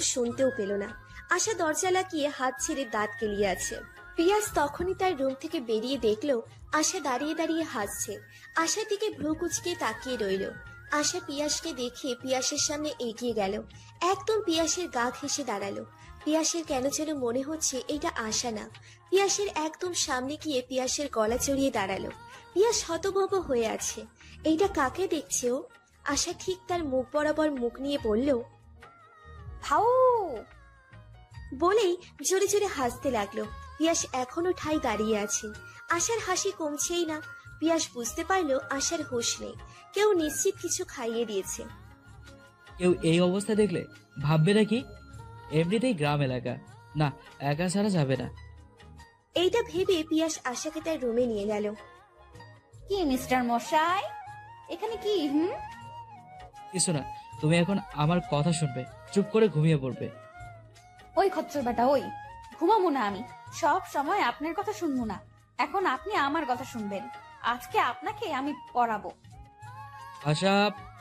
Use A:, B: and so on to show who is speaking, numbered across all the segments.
A: শুনতেও পেল না। আশা দরজা লাগিয়ে হাত ছেড়ে দাঁত কেলিয়ে আছে। পিয়াস তখনই তার রুম থেকে বেরিয়ে আশা দাঁড়িয়ে দাঁড়িয়ে হাসছে। আশার দিকে ভ্রু কুচকে তাকিয়ে রইল। আশা পিয়াসকে দেখে পিয়াসের সামনে এগিয়ে গেল। একদম পিয়াসের গা ঘেসে দাঁড়াল। পিয়াসের কেন যেন মনে হচ্ছে এটা আশা না। পিয়াসের একদম সামনে গিয়ে পিয়াসের গলা চড়িয়ে দাঁড়াল। পিয়াস হতভব হয়ে আছে। এইটা কাকে দেখছে ও? আশা ঠিক তার মুখ বরাবর মুখ নিয়ে বলল
B: ভাউ
A: বলেই জোরে জোরে হাসতে লাগল। পিয়াস এখনও ঠাই দাঁড়িয়ে আছে। আশার হাসি কমছেই না। পিয়াস বুঝতে পারল আশার হুঁশ নেই। কেউ নিশ্চিত কিছু খাইয়ে দিয়েছে।
C: কেউ এই অবস্থা দেখলে ভাববে নাকি? এমনিতেই গ্রাম এলাকা। না একা ছাড়া যাবে না।
A: এইটা ভেবে পিয়াস আশাকে তার রুমে নিয়ে গেল।
B: কি মিস্টার মশাই? এখানে কি হুম?
C: কিছু না তুমি এখন আমার কথা শুনবে চুপ করে ঘুমিয়ে পড়বে।
B: ওই খচ্চর বেটা ওই ঘুমাবো না আমি সব সময় আপনার কথা শুনব না এখন আপনি আমার কথা শুনবেন আজকে আপনাকে আমি পড়াবো।
C: আশা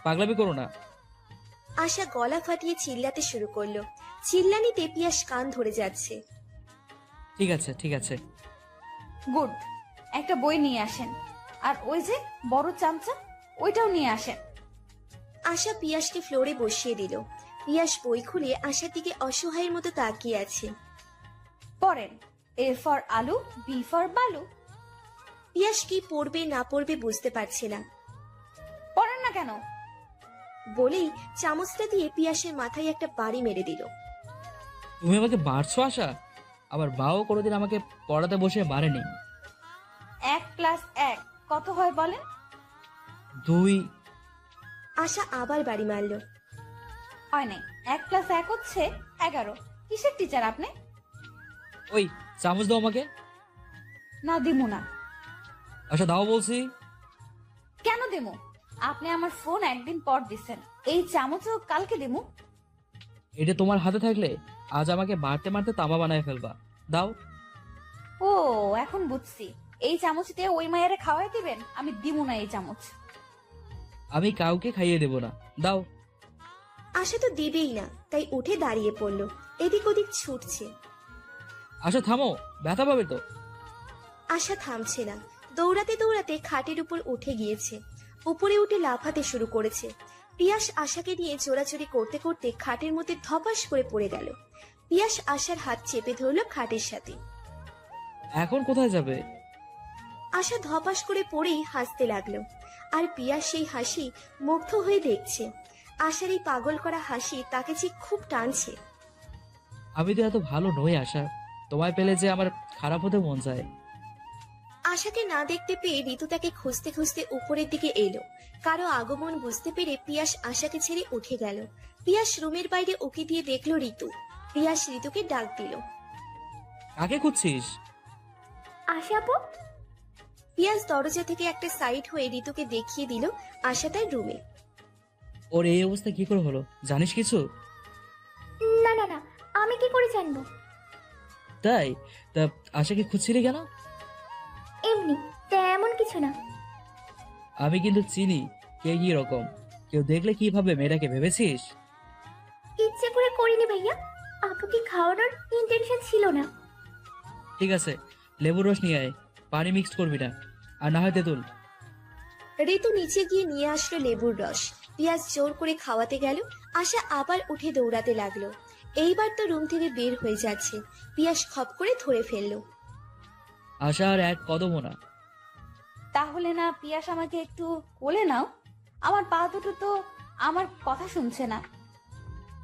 C: পাগলামি করো না।
A: আশা গলা ফাটিয়ে চিল্লাতে শুরু করল। চিল্লানিতে পিয়াস কান ধরে যাচ্ছে।
C: ঠিক আছে ঠিক আছে।
B: গুড একটা বই নিয়ে আসেন আর ওই যে বড় চামচা ওইটাও নিয়ে আসেন।
A: আশা পিয়াসকে ফ্লোরে বসিয়ে দিল। পিয়াস বই খুলে আশার দিকে অসহায়ের মতো তাকিয়ে আছে।
B: পড়েন এ ফর আলু বি ফর বালু।
A: পিয়াস কি পড়বে না পড়বে বুঝতে পারছে না।
B: পড়েন না কেন?
A: বলেই চামচটা দিয়ে পিয়াসের মাথায় একটা বাড়ি মেরে দিল।
C: তুমি আমাকে মারছো আশা? আবার মাও কোনোদিন আমাকে পড়াতে বসে মারেনি।
B: এক প্লাস এক কত হয় বলেন?
C: দুই
A: আশা আবার বাড়ি মারল।
B: হয় নাই এক প্লাস এক হচ্ছে এগারো। কিসের টিচার আপনি?
C: ওই চামচ দাও আমাকে।
B: না দিমু না।
C: আচ্ছা দাও বলছি।
B: কেন দিমু? আপনি আমার ফোন একদিন পর দিছেন এই চামচও কালকে দিমু।
C: এটা তোমার হাতে থাকলে আজ আমাকে মারতে মারতে তামা বানায় ফেলবা। দাও।
B: ও এখন বুঝছি। এই চামচ দিয়ে ওই মায়েরে খাওয়াই দিবেন আমি দিমু না এই চামচ।
C: আমি কাউকে খাইয়ে দেব না। দাও।
A: আশা তো দিবেই না তাই উঠে দাঁড়িয়ে পড়ল। এদিক ওদিক ছুটছে।
C: আশা থামো। ব্যথা পাবে তো।
A: আশা থামছে না। দৌড়াতে দৌড়াতে খাটের উপর উঠে গিয়েছে। উপরে উঠে লাফাতে শুরু করেছে। পিয়াস আশাকে নিয়ে চোরাচুরি করতে করতে খাটের মধ্যে ধপাস করে পড়ে গেল। পিয়াস আশার হাত চেপে ধরল খাটের সাথে।
C: এখন কোথায় যাবে?
A: আশা ধপাস করে পড়েই হাসতে লাগল। আর পিয়াস সেই হাসি মুগ্ধ হয়ে দেখছে। আশার এই পাগল করা হাসি তাকে যে খুব টানছে।
C: আমি তো এত ভালো নই আশা। তোমায় পেলে যে আমার খারাপ হতে মন চায়।
A: আশাকে না দেখতে পেয়ে ঋতু তাকে খুঁজতে খুঁজতে উপরের দিকে এলো। কারও আগমন বুঝতে পেরে পিয়াস আশাকে ছেড়ে উঠে গেল। পিয়াস রুমের বাইরে উকি দিয়ে দেখল ঋতু। পিয়াস ঋতুকে ডাক দিল।
C: কাকে খুঁজছিস?
A: আশা আপু? পিয়াস দরজা থেকে একটা সাইড হয়ে ঋতুকে দেখিয়ে দিল আশা তার রুমে।
C: ওর এই অবস্থা কি করে হলো? জানিস কিছু?
D: না না না আমি কি করে জানব?
C: তাই? তা আশাকে খুঁজছিলি কেন?
D: এমনি তেমন কিছু না।
C: আমি কিন্তু চিনি কে কি রকম। কেউ দেখলে কি ভাবে মেয়েটাকে ভেবেছিস?
D: ইচ্ছে করে করিনি ভাইয়া আপুকে খাওয়ানোর ইন্টেনশন ছিল না।
C: ঠিক আছে লেবুর রস নিয়ে আয় পানি মিক্স করবি না। আর না হয় তেঁতুল
A: ঋতু নিচে গিয়ে নিয়ে আসলো লেবুর রস। পিয়াস জোর করে খাওয়াতে গেল আশা আবার উঠে দৌড়াতে লাগল। এইবার তো রুম থেকে বের হয়ে যাচ্ছে। পিয়াস খপ করে ধরে ফেলল।
C: আশা আর এক কদমও না।
B: তাহলে না পিয়াস আমাকে একটু কোলে নাও। আমার পা দুটো তো আমার কথা শুনছে না।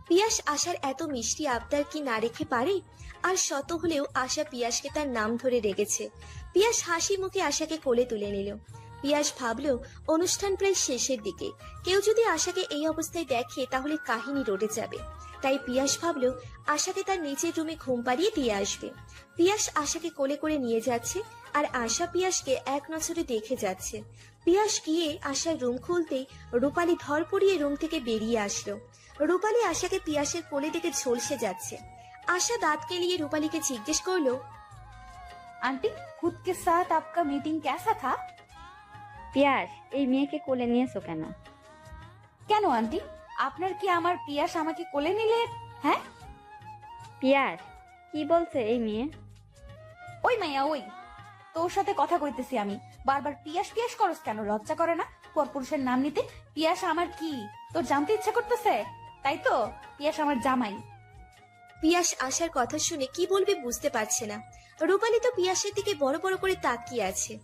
A: পিয়াস আশার এত মিষ্টি আবদার কি না রেখে পারে? আর শত হলেও আশা পিয়াসকে তার নাম ধরে রেখেছে। পিয়াস হাসি মুখে আশাকে কোলে তুলে নিল। পিয়াস ভাবলো, অনুষ্ঠান প্রায় শেষের দিকে। কেউ যদি আশাকে এই অবস্থায় দেখে, তাহলে কাহিনী রটে যাবে। তাই পিয়াস ভাবলো, আশাকে তার নিচের রুমে ঘুম পাড়িয়ে দিয়ে আসবে। পিয়াস আশাকে কোলে করে নিয়ে যাচ্ছে, আর আশা পিয়াসকে এক নজরে দেখে যাচ্ছে। পিয়াস গিয়ে আশার রুম খুলতেই রূপালী ধর পড়িয়ে রুম থেকে বেরিয়ে আসলো। রূপালী আশাকে পিয়াসের কোলে দেখে ঝলসে যাচ্ছে আশা দাঁত কেলিয়ে রূপালীকে জিজ্ঞেস করলো
B: आंटी खुद के साथ आपका मीटिंग कैसा था
E: পিয়াস এই মেয়েকে কোলে নিয়েছো কেন
B: কেন আন্টি আপনার কি আমার পিয়াস আমাকে কোলে নিলে হ্যাঁ
E: পিয়াস কি বলছে এই মেয়ে
B: ওই মাইয়া ওই তোর সাথে কথা কইতেছি আমি বারবার পিয়াস পিয়াস করস কেন লজ্জা করে না পরপুরুষের নাম নিতে পিয়াস আমার কি তোর জানতে ইচ্ছা করতেছে তাই তো? পিয়াস আমার জামাই।
A: পিয়াস আসার কথা শুনে কি বলবে বুঝতে পারছে না। রূপালী তো পিয়াসের দিকে বড় বড় করে তাকিয়ে আছে।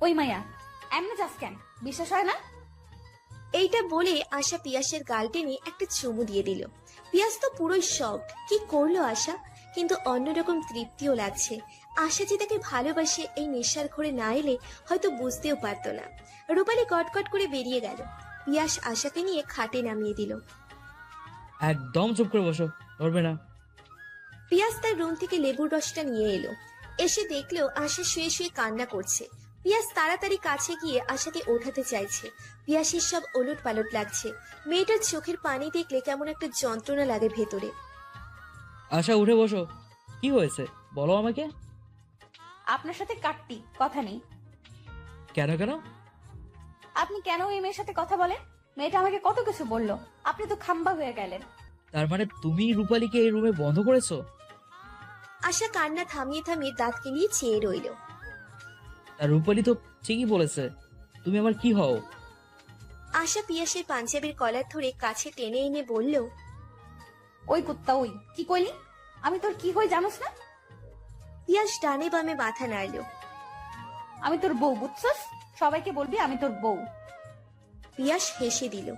B: ওই মাইয়া এমনি যাস কেন? বিশ্বাস হয় না?
A: এইটা বলে আশা পিয়াসের গাল টেনে একটা চুমু দিয়ে দিল। পিয়াস তো পুরোই শখ কি করল আশা? কিন্তু অন্যরকম তৃপ্তিও লাগছে। আশা যে তাকে ভালোবাসে এই নেশার ঘরে না এলে হয়তো বুঝতেও পারতো না। রূপালী কটকট করে বেরিয়ে গেল। পিয়াস আশাকে নিয়ে খাটে নামিয়ে দিল।
C: একদম চুপ করে বসো ধরবে না।
A: পিয়াস তার রুম থেকে লেবুর রসটা নিয়ে এলো। এসে দেখল আশা শুয়ে শুয়ে কান্না করছে। পিয়াস তাড়াতাড়ি কাছে গিয়ে আশাকে ওঠাতে চাইছে। পিয়াসের সব ওলট পালট লাগছে। মেয়েটার চোখের পানি দেখলে কেমন একটা যন্ত্রণা লাগে ভেতরে।
C: আশা উঠে বসো। কি হয়েছে? বলো আমাকে।
B: আপনার সাথে কাটতি কথা নেই।
C: কেন কেন?
B: আপনি কেন এই মেয়ের সাথে কথা বলেন? মেয়েটা আমাকে কত কিছু বলল। আপনি তো খাম্বা হয়ে গেলেন।
C: তার মানে তুমি রূপালীকে এই রুমে বন্ধ করেছ?
A: আশা কান্না থামিয়ে থামিয়ে দাঁতকে নিয়ে চেয়ে রইল।
C: আর রূপালী তো ঠিকই বলেছে। তুমি আমার কি হও?
A: আশা পিয়াসের পাঞ্জাবের কলার ধরে কাছে টেনে এনে বলল
B: ওই কুত্তা ওই। কি কইলি? আমি তোর কি হই জানোস না?
A: পিয়াস ডানে বামে মাথা নাড়ল।
B: আমি তোর বউ বুঝছস? সবাইকে বলবি আমি তোর বউ।
A: পিয়াস হেসে দিল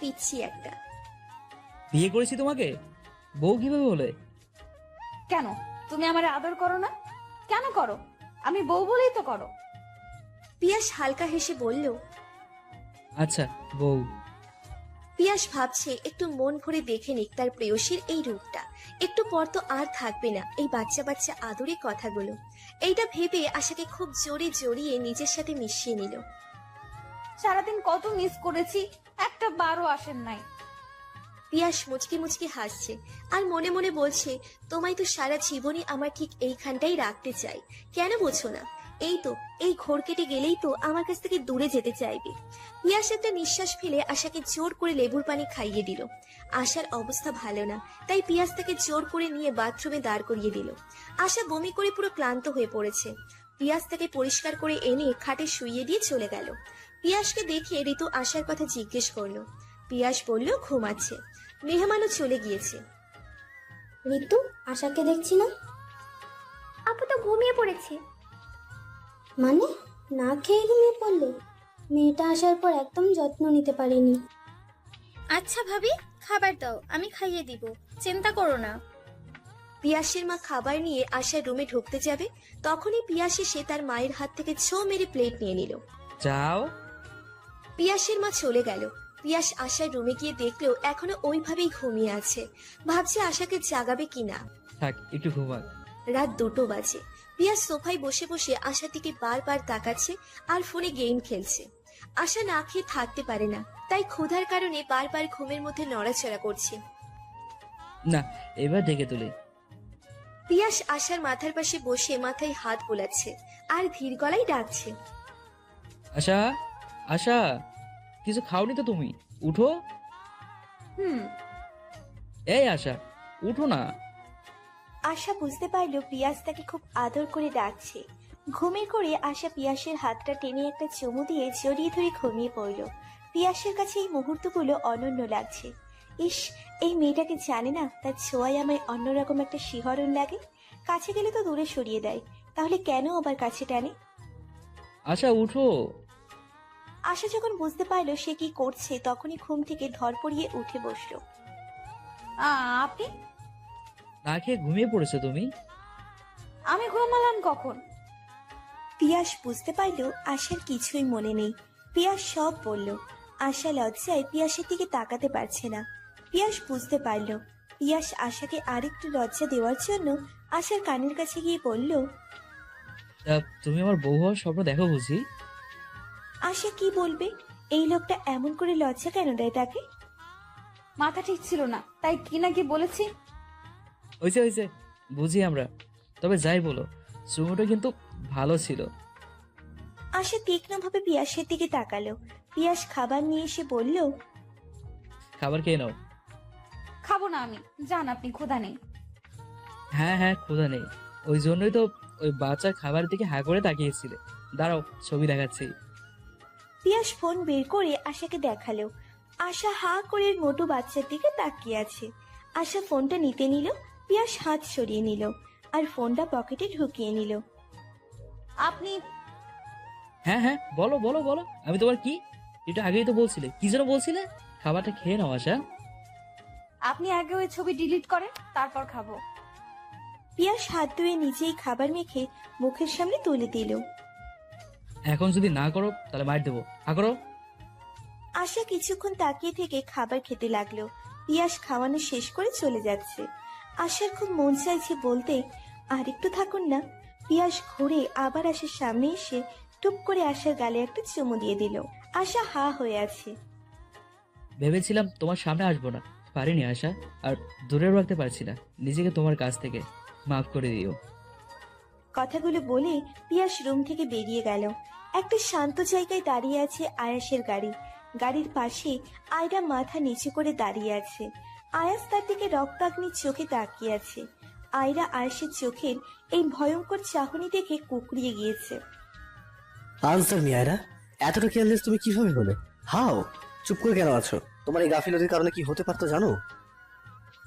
A: পিচ্ছি একটা।
C: বিয়ে করেছি তোমাকে? বউ কীভাবে হলে?
B: কেন? তুমি আমার আদর করো না? কেন করো? আমি বউ বলেই তো করো।
A: পিয়াস হালকা হেসে বলল
C: আচ্ছা বউ।
A: পিয়াস ভাবছে একটু মন ভরে দেখে নিক তার প্রেয়সীর এই রূপটা। একটু পর তো আর থাকবে না এই বাচ্চা বাচ্চা আদরে কথাগুলো। এইটা ভেবে আশাকে খুব জোরে জড়িয়ে নিজের সাথে মিশিয়ে নিল।
B: সারাদিন কত মিস করেছি একটা বারও আসেন নাই।
A: পিয়াস মুচকি মুচকি হাসছে আর মনে মনে বলছে তোমায় তো সারা জীবনই আমার ঠিক এইখানটাই রাখতে চাই। কেন বোঝো না এই তো এই ঘোর কেটে গেলেই তো আমার কাছ থেকে দূরে যেতে চাইবে। পিয়াস একটা নিঃশ্বাস ফেলে আশাকে জোর করে লেবুর পানি খাইয়ে দিল। আশার অবস্থা ভালো না তাই পিয়াস তাকে জোর করে নিয়ে বাথরুমে দাঁড় করিয়ে দিল। আশা বমি করে পুরো ক্লান্ত হয়ে পড়েছে। পিয়াস তাকে পরিষ্কার করে এনে খাটে শুইয়ে দিয়ে চলে গেল। পিয়াসকে দেখে ঋতু আশার কথা জিজ্ঞেস করল। পিয়াস বলল ঘুমাচ্ছে মেহমানও চলে গিয়েছে।
F: ঋতু আশাকে দেখছি না?
D: আপু তো ঘুমিয়ে পড়েছে।
F: মানে? না খেয়ে ঘুমিয়ে পড়লে? মেয়েটা আসার পর একদম যত্ন নিতে পারেনি।
G: আচ্ছা ভাবি খাবার দাও আমি খাইয়ে দিব। চিন্তা করো না।
A: পিয়াসের মা খাবার নিয়ে আশার রুমে ঢুকতে যাবে তখনই পিয়াস সে তার মায়ের হাত থেকে ছো মেরে প্লেট নিয়ে নিল।
C: যাও।
A: পিয়াসের মা চলে গেল। পিয়াস আশার রুমে গিয়ে দেখল এখনও ওইভাবেই ঘুমিয়ে আছে। ভাবছে আশাকে জাগাবে কিনা।
C: থাক একটু ঘুমাক।
A: রাত দুটো বাজে। পিয়াস সোফায় বসে বসে আশার দিকে বারবার তাকাচ্ছে আর ফোনে গেম খেলছে। আশা না খেয়ে থাকতে পারে না তাই ক্ষুধার কারণে বারবার ঘুমের মধ্যে নড়াচড়া করছে।
C: না এবার ডেকে তুলি।
A: পিয়াস আশার মাথার পাশে বসে মাথায় হাত বোলাচ্ছে আর ধীর গলায় ডাকছে।
C: আশা আশা কিছু খাওনি তো তুমি? উঠো।
B: হুম।
C: এই আশা উঠো না।
A: আশা বুঝতে পারল পিয়াস তাকে খুব আদর করে ডাকছে। ঘুমে করে আশা পিয়াসের হাতটা টেনে একটা চুমু দিয়ে জড়িয়ে ধরে ঘুমিয়ে পড়ল। পিয়াসের কাছে এই মুহূর্তগুলো অনন্য লাগছে। ইস এই মেয়েটাকে জানে না তার ছোঁয়ায় আমায় অন্যরকম একটা শিহরণ লাগে। কাছে গেলে তো দূরে সরিয়ে দেয়। তাহলে কেন আবার কাছে টানে?
C: আশা উঠো।
A: আশা যখন বুঝতে পারল সে কি করছে তখনই ঘুম থেকে ধর পড়িয়ে উঠে বসল।
B: আ, আপনি?
C: না খেয়ে ঘুমিয়ে পড়েছো তুমি?
B: আমি ঘুমালাম কখন?
A: পিয়াস বুঝতে পারল আশার কিছুই মনে নেই। পিয়াস সব বলল। আশা লজ্জায় পিয়াসের দিকে তাকাতে পারছে না। পিয়াস বুঝতে পারল। পিয়াস আশাকে আরেকটু লজ্জা দেওয়ার জন্য আশার কানের কাছে গিয়ে বলল
C: তা তুমি আমার বউ হওয়ার স্বপ্ন দেখো বুঝি?
A: আশা কি বলবে? এই লোকটা এমন করে লজ্জা কেন দেয় তাকে?
B: মাথা ঠিক ছিল না তাই কি না কি বলেছি?
C: হয়েছে হয়েছে। বুঝি আমরা। তবে যাই বলো চুমুটা কিন্তু ভালো ছিল।
A: আশা তীক্ষ্ণভাবে পিয়াসের দিকে তাকালো। পিয়াস খাবার নিয়ে এসে বলল
C: খাবার খেয়ে নাও।
B: খাব না আমি। যান আপনি ক্ষুধা নেই।
C: হ্যাঁ হ্যাঁ ক্ষুধা নেই। ওই জন্যই তো ওই বাচ্চার খাবারের দিকে হা করে তাকিয়েছিলে। দাঁড়াও ছবি দেখাচ্ছি।
A: পিয়াস ফোন বের করে আশাকে দেখাল। আশা হা করে মোটু বাচ্চার দিকে তাকিয়ে আছে। আশা ফোনটা নিতে নিল। পিয়াস হাত সরিয়ে নিল আর ফোনটা পকেটে ঢুকিয়ে নিল।
B: আপনি
C: হ্যাঁ হ্যাঁ বলো বলো বলো। আমি তোমার কি? এটা আগেই তো বলছিলে। কি যেন বলছিলে? খাবারটা খেয়ে নাও আশা।
B: আপনি আগে ওই ছবি ডিলিট করেন তারপর খাব।
A: পিয়াস হাত ধুয়ে নিজেই খাবার মেখে মুখের সামনে তুলে দিল।
C: এখন যদি না করো তাহলে মার দেবো। হা করো।
A: আশা কিছুক্ষণ তাকিয়ে থেকে খাবার খেতে লাগল। পিয়াস খাওয়ানো শেষ করে চলে যাচ্ছে। আশার খুব মন চাইছে বলতে আর একটু থাকুন না। পিয়াস ঘুরে আবার আশার সামনে এসে টুপ করে আশার গালে একটা চুমু দিয়ে দিল। আশা হা হয়ে আছে।
C: ভেবেছিলাম তোমার সামনে আসব না। পারিনি আশা আর দূরেও রাখতে পারছি না। নিজেকে তোমার কাছ থেকে মাফ করে দিও।
A: কথাগুলো বলে পিয়াস রুম থেকে বেরিয়ে গেল। একটা শান্ত জায়গায় দাঁড়িয়ে আছে আয়াসের গাড়ি। গাড়ির পাশে আয়রা মাথা নিচু করে দাঁড়িয়ে আছে। আয়াস তার দিকে রক্তাগ্নির চোখে তাকিয়ে আছে আয়রা আয়াসের চোখের এই ভয়ঙ্কর চাহনি দেখে কুকড়িয়ে গিয়েছে।
H: আনসার মিয়ারা এতটা কেয়ারলেস তুমি কীভাবে হলে? হাও চুপ করে কেন আছো? তোমার এই গাফিলতির কারণে কি হতে পারতো জানো?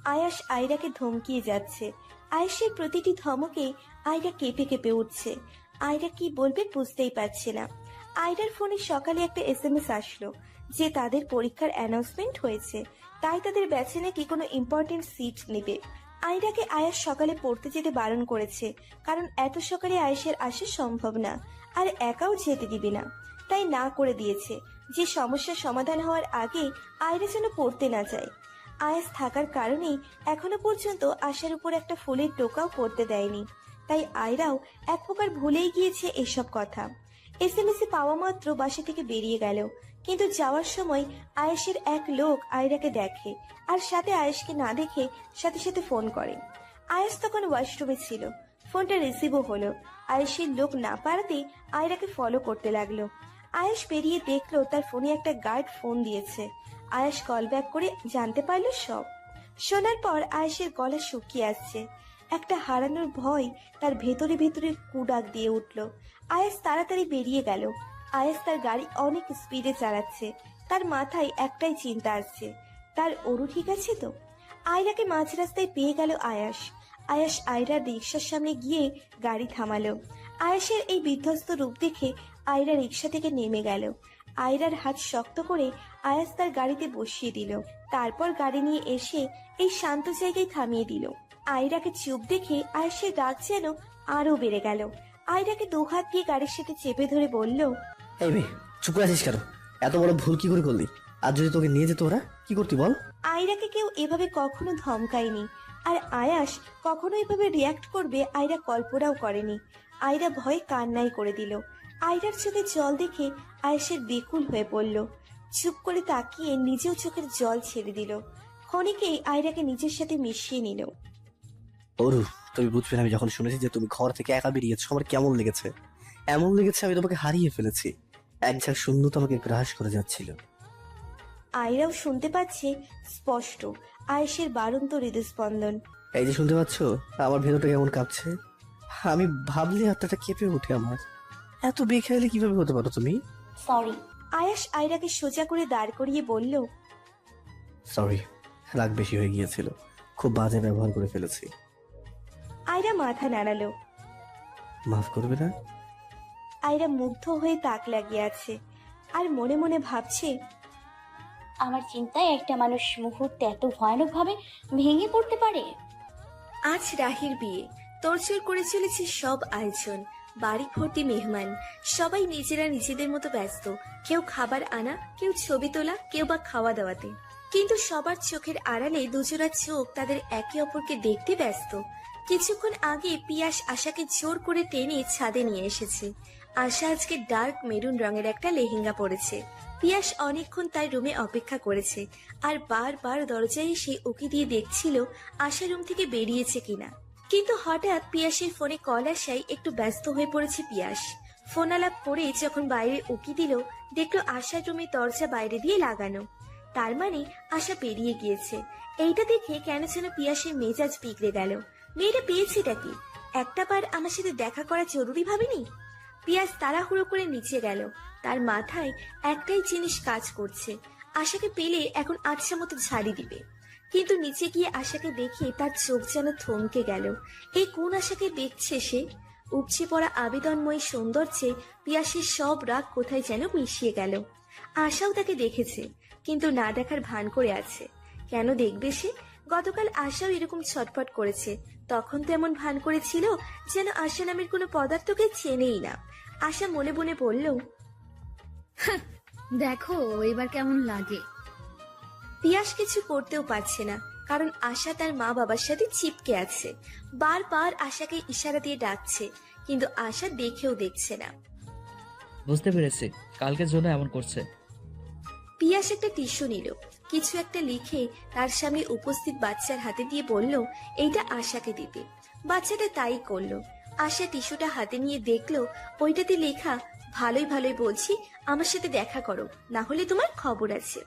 A: আয়াস আয়রাকে ধমকিয়ে যাচ্ছে। আয়াসের প্রতিটি ধমকে আয়রা কেঁপে কেঁপে উঠছে। আয়রা কি বলবে বুঝতেই পারছে না। আয়রার ফোনে সকালে একটা এসএমএস আসলো। যে তাদের পরীক্ষার অ্যানাউন্সমেন্ট হয়েছে, তাই তাদের ব্যাচে নাকি কোনো ইম্পর্টেন্ট সিট নেবে। আয়রাকে আয়াস সকালে পড়তে যেতে বারণ করেছে, কারণ এত সকালে আয়েসের আসা সম্ভব না, আর একাও যেতে দিবে না। তাই না করে দিয়েছে, যে সমস্যার সমাধান হওয়ার আগে আয়রা যেন পড়তে না যায়। আয়াস থাকার কারণেই এখনও পর্যন্ত আশার উপর একটা ফুলের টোকাও পড়তে দেয়নি। তাই আয়রাও এক প্রকার ভুলেই গিয়েছে এসব কথা। এস এম পাওয়া মাত্র বাসা থেকে বেরিয়ে গেল। কিন্তু যাওয়ার সময় আয়েশের এক লোক আয়রাকে দেখে আর সাথে আয়েশকে না দেখে সাথে সাথে ফোন করে। আয়েশ তখন ওয়াশরুমে ছিল। ফোনটা রিসিভও হলো। আয়েশের লোক না পারাতে আয়রাকে ফলো করতে লাগল। আয়েশ বেরিয়ে দেখল তার ফোনে একটা গার্ড ফোন দিয়েছে। আয়েশ কল ব্যাক করে জানতে পারল সব। শোনার পর আয়েশের গলা শুকিয়ে আসছে। একটা হারানোর ভয় তার ভেতরে ভেতরে কুডাক দিয়ে উঠল। আয়েশ তাড়াতাড়ি বেরিয়ে গেল। আয়েশ তার গাড়ি অনেক স্পিডে চালাচ্ছে। তার মাথায় একটাই চিন্তা আসছে তার অরু ঠিক আছে তো? আয়রাকে মাঝ রাস্তায় পেয়ে গেল আয়াস। আয়াস আয়রার রিক্সার সামনে গিয়ে গাড়ি থামালো। আয়াসের এই বিধ্বস্ত রূপ দেখে আয়রা রিক্সা থেকে নেমে গেল। আয়রার হাত শক্ত করে আয়াস তার গাড়িতে বসিয়ে দিল। তারপর গাড়ি নিয়ে এসে এই শান্ত জায়গায় থামিয়ে দিল। আয়রাকে চুপ দেখে আয়াসের রাগ যেন আরও বেড়ে গেল। আয়রাকে দুহাত দিয়ে গাড়ির সাথে চেপে ধরে বলল
H: এই মেয়ে চুপ করে আছিস কেন? এত বড় ভুল কি করে করলি? আর যদি তোকে নিয়ে যেত ওরা কি করতি বল?
A: আয়রাকে কেউ এভাবে কখনো ধমকায়নি। আর আয়াস কখনো এভাবে রিয়াক্ট করবে আয়রা কল্পনাও করেনি। আয়রা ভয়ে কান্নাই করে দিল। আয়রার চোখে জল দেখে আয়াসের বেকুল হয়ে পড়ল। চুপ করে তাকিয়ে নিজেও চোখের জল ছেড়ে দিল। ক্ষণিকেই আয়রাকে নিজের সাথে মিশিয়ে নিল।
H: ওরু তুমি বুঝবে আমি যখন শুনেছি যে তুমি ঘর থেকে একা বেরিয়েছো আমার কেমন লেগেছে? এমন লেগেছে আমি তোমাকে হারিয়ে ফেলেছি। এক ঝাঁক শূন্যতা আমাকে গ্রাস করে যাচ্ছিল।
A: আয়রাও শুনতে পাচ্ছে স্পষ্ট। আয়েশের বারন্ত হৃদস্পন্দন।
H: এই যে শুনতে পাচ্ছ আমার ভেতরটা কেমন কাঁপছে? আমি ভাবলে আত্মাটা কেঁপে ওঠে আমার। এত বেখেয়ালি কীভাবে হতে পারো তুমি?
D: সরি
A: আয়াস আয়রাকে সোজা করে দাঁড় করিয়ে বলল
H: সরি রাগ বেশি হয়ে গিয়েছিল। খুব বাজে ব্যবহার করে ফেলেছি।
A: আয়রা মাথা নাড়ালো।
H: মাফ করবে না?
A: আয়রা মুগ্ধ হয়ে তাক লাগিয়ে আছে। আর মনে মনে ভাবছে
D: আমার চিন্তায় একটা মানুষ মুহূর্তে এত ভয়ানকভাবে ভেঙে পড়তে পারে।
A: আজ রাহির বিয়ে। তোড়জোড় করে চলেছে সব আয়োজন। বাড়ি ভর্তি মেহমান। সবাই নিজেরা নিজেদের মতো ব্যস্ত। কেউ খাবার আনা কেউ ছবি তোলা কেউ বা খাওয়া দাওয়াতে। কিন্তু সবার চোখের আড়ালে দুজোড়া চোখ তাদের একে অপরকে দেখতে ব্যস্ত। কিছুক্ষণ আগে পিয়াস আশাকে জোর করে টেনে ছাদে নিয়ে এসেছে। আশা আজকে ডার্ক মেরুন রঙের একটা লেহেঙ্গা পরেছে। পিয়াস অনেকক্ষণ তার রুমে অপেক্ষা করেছে, আর বারবার দরজায় এসে উকি দিয়ে দেখছিল আশা রুম থেকে বেরিয়েছে কিনা। কিন্তু হঠাৎ পিয়াসের ফোনে কল আসায় একটু ব্যস্ত হয়ে পড়েছে পিয়াস। ফোন আলাপ করে যখন বাইরে উকি দিল, দেখল আশার রুমে দরজা বাইরে দিয়ে লাগানো। তার মানে আশা পেরিয়ে গিয়েছে। এইটা দেখে কেন যেন পিয়াসের মেজাজ বিগড়ে গেল। মেয়েটা পেয়েছেটা কি? একটা বার আমার সাথে দেখা করা জরুরি ভাবিনি? পিয়াস তাড়াহুড়ো করে নিচে গেল। তার মাথায় একটাই জিনিস কাজ করছে। আশাকে পেলে এখন আচ্ছা মতো ঝাড়ি দিবে। কিন্তু নিচে গিয়ে আশাকে দেখে তার চোখ যেন থমকে গেল। এই কোন আশাকে দেখছে সে? উপচে পড়া আবেদনময়ী সৌন্দর্যে পিয়াসের সব রাগ কোথায় যেন মিশিয়ে গেল। আশাও তাকে দেখেছে, কিন্তু না দেখার ভান করে আছে। কেন দেখবে সে? গতকাল আশাও এরকম ছটফট করেছে। তখন তো এমন ভান করেছিল যেন আশা নামের কোনো পদার্থকে চেনেই না। আশা মনে মনে বলল
I: দেখো এবার কেমন লাগে?
A: পিয়াস কিছু করতেও পারছে না কারণ আশা তার মা বাবার সাথে চিপকে আছে। বারবার আশাকে ইশারা দিয়ে ডাকছে কিন্তু আশা দেখেও দেখছে না।
C: বুঝতে পেরেছি কালকের জন্য এমন করছে।
A: পিয়াস একটা টিস্যু নিল। কিছু একটা লিখে তার সামনে উপস্থিত বাচ্চার হাতে দিয়ে বলল, এইটা আশাকে দিতে। বাচ্চাটা তাই করল। আশা টিস্যুটা হাতে নিয়ে দেখল, ওইটাতে লেখা, ভালোই ভালোই বলছি, আমার সাথে দেখা করো, না হলে তোমার খবর আছে।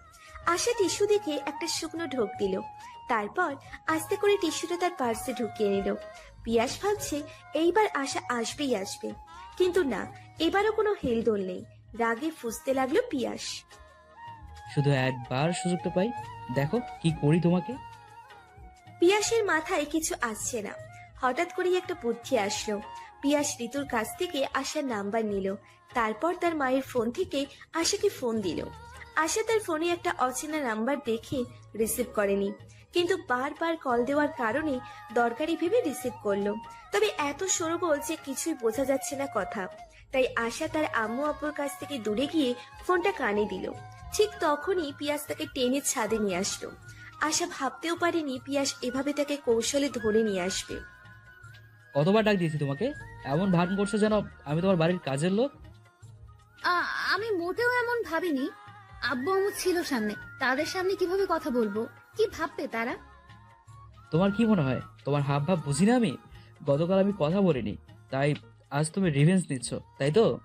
A: আশা টিস্যু দেখে একটা শুকনো ঢোক দিল। তারপর আস্তে করে টিস্যুটা তার পার্সে ঢুকিয়ে নিল। পিয়াস ভাবছে, এইবার আশা আসবেই আসবে। কিন্তু না, এবারও কোনো হেলদোল নেই। রাগে ফুসতে লাগল পিয়াস।
C: শুধু একবার সুযোগটা পাই। দেখো, কি করি তোমাকে?
A: পিয়াসের মাথায় কিছু আসছে না। হঠাৎ করেই একটা বুদ্ধি আসলো। পিয়াস ঋতুর কাছ থেকে আশার নাম্বার নিল। তারপর তার মায়ের ফোন থেকে আশাকে ফোন দিল। আশা তার ফোনে একটা অচেনা নাম্বার দেখে রিসিভ করেনি। কিন্তু বারবার কল দেওয়ার কারণে দরকারি ভেবে রিসিভ করল। তবে এত সরগোল যে কিছুই বোঝা যাচ্ছে না কথা। তাই আশা তার আম্মু আব্বুর কাছ থেকে দূরে গিয়ে ফোনটা কানে দিল। ঠিক তখনই পিয়াস তাকে টেনে ছাদে নিয়ে আসলো। আশা ভাবতেও পারেনি পিয়াস এভাবে তাকে কৌশলে ধরে নিয়ে আসবে।
C: কতবার ডাক দিয়েছি তোমাকে? এমন ভান করছ যেন আমি তোমার বাড়ির কাজের লোক?
I: আ- আমি মোটেও এমন ভাবিনি। আব্বু আমু ছিল সামনে তাদের সামনে কীভাবে কথা বলব? কি ভাববে তারা?
C: তোমার কি মনে হয়? তোমার হাব ভাব বুঝি না আমি? গতকাল আমি কথা বলিনি তাই আজ তুমি রিভেন্স নিচ্ছ তাই তো?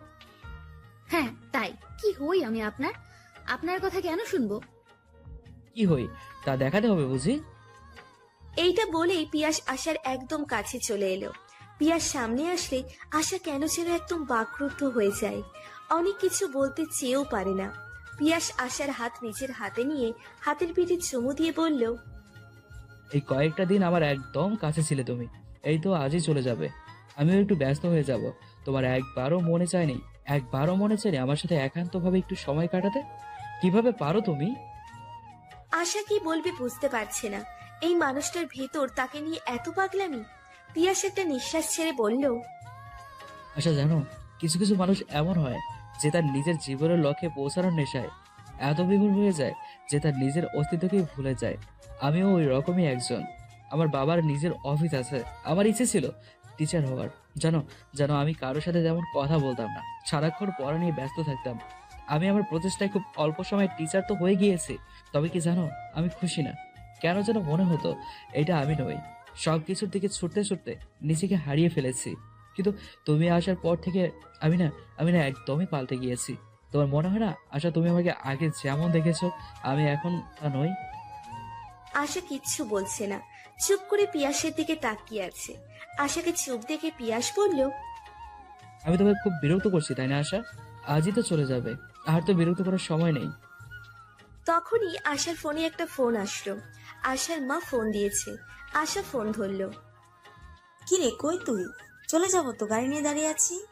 I: হ্যাঁ তাই। কি হই আমি আপনার? আপনার কথা কেন শুনব?
C: কি হই? তা দেখাতে হবে বুঝি?
A: এইটা বলেই পিয়াস আশার একদম কাছে চলে এলো। পিয়াস সামনে আসলে আশা কেন যেন একদম বাকরুদ্ধ হয়ে যায়। অনেক কিছু বলতে চেয়েও পারে না। পিয়াস আশার হাত নিজের হাতে নিয়ে হাতের পিঠে চুমু দিয়ে বলল
C: এই কয়েকটা দিন আমার একদম কাছে ছিলে তুমি। এই তো আজই চলে যাবে। আমিও একটু ব্যস্ত হয়ে যাব। তোমার একবারও মনে চায়নি? একবারও মনে চায়নি আমার সাথে একান্তভাবে একটু সময় কাটাতে? কীভাবে পারো তুমি?
A: আশা কি বলবে বুঝতে পারছে না। এই মানুষটার ভেতর তাকে নিয়ে এত পাগলামি? পিয়াস একটা নিঃশ্বাস ছেড়ে বলল
C: আচ্ছা জানো কিছু কিছু মানুষ এমন হয় যে তার নিজের জীবনের লক্ষ্যে পৌঁছানোর নেশায় এত বিভোর হয়ে যায় যে তার নিজের অস্তিত্বকেই ভুলে যায়। আমিও ওই রকমই একজন। আমার বাবার নিজের অফিস আছে। আমার ইচ্ছে ছিল টিচার হওয়ার। জানো জানো আমি কারোর সাথে যেমন কথা বলতাম না। সারাক্ষণ পড়া নিয়ে ব্যস্ত থাকতাম। আমি আমার প্রচেষ্টায় খুব অল্প সময় টিচার তো হয়ে গিয়েছি তবে কি জানো আমি খুশি না। কেন যেন মনে হতো এটা আমি নই। সব কিছুর দিকে ছুটতে ছুটতে নিজেকে হারিয়ে ফেলেছি। কিন্তু তুমি আসার পর থেকে আমি না আমি না একদমই পাল্টে গিয়েছি। তোমার মনে হয় না আশা তুমি আমাকে আগে যেমন দেখেছ আমি এখন তা নই?
A: আশা কিচ্ছু বলছে না। চুপ করে পিয়াসের দিকে তাকিয়ে আছে। আশাকে চুপ দেখে পিয়াস বলল
C: আমি তোমাকে খুব বিরক্ত করছি তাই না আশা? আজই তো চলে যাবে। আর তো বিরক্ত করার সময় নেই।
A: তখনই আশার ফোনে একটা ফোন আসলো। আশার মা ফোন দিয়েছে। আশা ফোন ধরলো।
J: কি রে কই তুই? চলে যাব তো, গাড়ি নিয়ে দাঁড়িয়ে আছি?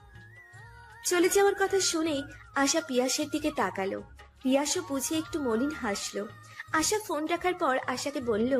A: চলে যাওয়ার কথা শুনে আশা পিয়াসের দিকে তাকালো। পিয়াসও বুঝে একটু মলিন হাসলো। আশা ফোন রাখার পর আশাকে বলল